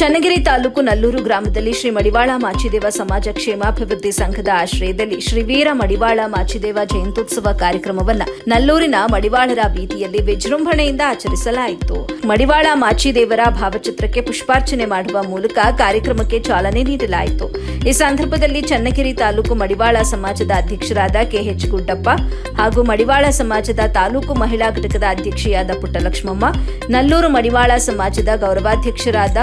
ಚನ್ನಗಿರಿ ತಾಲೂಕು ನಲ್ಲೂರು ಗ್ರಾಮದಲ್ಲಿ ಶ್ರೀ ಮಡಿವಾಳ ಮಾಚಿದೇವ ಸಮಾಜ ಕ್ಷೇಮಾಭಿವೃದ್ಧಿ ಸಂಘದ ಆಶ್ರಯದಲ್ಲಿ ಶ್ರೀ ವೀರ ಮಡಿವಾಳ ಮಾಚಿದೇವ ಜಯಂತ್ಯುತ್ಸವ ಕಾರ್ಯಕ್ರಮವನ್ನ ನಲ್ಲೂರಿನ ಮಡಿವಾಳರ ಬೀದಿಯಲ್ಲಿ ವಿಜೃಂಭಣೆಯಿಂದ ಆಚರಿಸಲಾಯಿತು. ಮಡಿವಾಳ ಮಾಚಿದೇವರ ಭಾವಚಿತ್ರಕ್ಕೆ ಪುಷ್ಪಾರ್ಚನೆ ಮಾಡುವ ಮೂಲಕ ಕಾರ್ಯಕ್ರಮಕ್ಕೆ ಚಾಲನೆ ನೀಡಲಾಯಿತು. ಈ ಸಂದರ್ಭದಲ್ಲಿ ಚನ್ನಗಿರಿ ತಾಲೂಕು ಮಡಿವಾಳ ಸಮಾಜದ ಅಧ್ಯಕ್ಷರಾದ ಕೆಎಚ್ ಗುಡ್ಡಪ್ಪ ಹಾಗೂ ಮಡಿವಾಳ ಸಮಾಜದ ತಾಲೂಕು ಮಹಿಳಾ ಘಟಕದ ಅಧ್ಯಕ್ಷೆಯಾದ ಪುಟ್ಟಲಕ್ಷ್ಮಮ್ಮ, ನಲ್ಲೂರು ಮಡಿವಾಳ ಸಮಾಜದ ಗೌರವಾಧ್ಯಕ್ಷರಾದ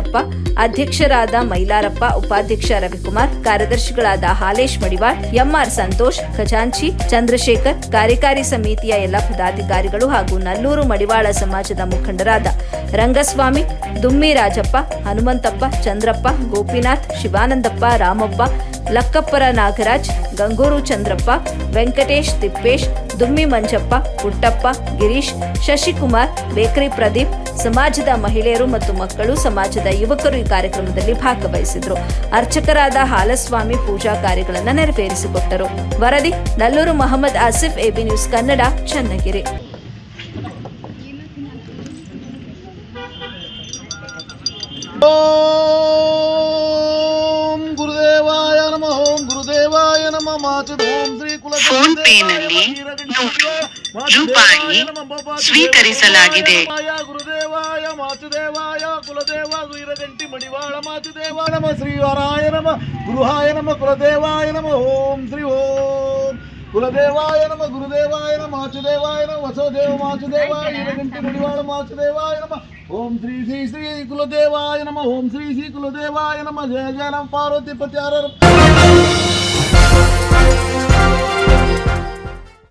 ಕೆಂಚಪ್ಪ ಅಧ್ಯಕ್ಷರಾದ ಮೈಲಾರಪ್ಪ, ಉಪಾಧ್ಯಕ್ಷ ರವಿಕುಮಾರ್, ಕಾರ್ಯದರ್ಶಿಗಳಾದ ಹಾಲೇಶ್ ಮಡಿವಾಳ್, ಎಂಆರ್ ಸಂತೋಷ್, ಖಜಾಂಚಿ, ಚಂದ್ರಶೇಖರ್, ಕಾರ್ಯಕಾರಿ ಸಮಿತಿಯ ಎಲ್ಲ ಪದಾಧಿಕಾರಿಗಳು ಹಾಗೂ ನಲ್ಲೂರು ಮಡಿವಾಳ ಸಮಾಜದ ಮುಖಂಡರಾದ ರಂಗಸ್ವಾಮಿ, ದುಮ್ಮಿ ರಾಜಪ್ಪ, ಹನುಮಂತಪ್ಪ, ಚಂದ್ರಪ್ಪ, ಗೋಪಿನಾಥ್, ಶಿವಾನಂದಪ್ಪ, ರಾಮಪ್ಪ, ಲಕ್ಕಪ್ಪರ ನಾಗರಾಜ್, ಗಂಗೂರು ಚಂದ್ರಪ್ಪ, ವೆಂಕಟೇಶ್ ತಿಪ್ಪೇಶ್, ದುಮ್ಮಿ ಮಂಜಪ್ಪ, ಪುಟ್ಟಪ್ಪ, ಗಿರೀಶ್, ಶಶಿಕುಮಾರ್, ಬೇಕರಿ ಪ್ರದೀಪ್, ಸಮಾಜದ ಮಹಿಳೆಯರು ಮತ್ತು ಮಕ್ಕಳು ಸಮಾಜದ ಯುವಕರು ಈ ಕಾರ್ಯಕ್ರಮದಲ್ಲಿ ಭಾಗವಹಿಸಿದ್ರು ಅರ್ಚಕರಾದ ಹಾಲಸ್ವಾಮಿ ಪೂಜಾ ಕಾರ್ಯಗಳನ್ನು ನೆರವೇರಿಸಿಕೊಟ್ಟರು ವರದಿ Nalluru Mohammed Asif AB news Kannada Channagiri phone ಪೇನಲ್ಲಿ ರೂಪಾಯಿ ಸ್ವೀಕರಿಸಲಾಗಿದೆ. మాతుదేవాయ కులదేవ వీరదంటి మణివాళ మాతుదేవా నమ శ్రీవరాయ నమ గృహాయ నమ కులదేవాయ నమ ఓం శ్రీ ఓం కులదేవాయ నమ గురుదేవాయ నమ మాచుదేవాయ నమ వసోదేవ మాచుదేవాయ వీరదంటి మణివాళ మాచుదేవాయ నమ ఓం శ్రీ శ్రీ శ్రీ కులదేవాయ నమ ఓం శ్రీ శ్రీ కులదేవాయ నమ జయ జయ పార్వతి ప్రత్యారం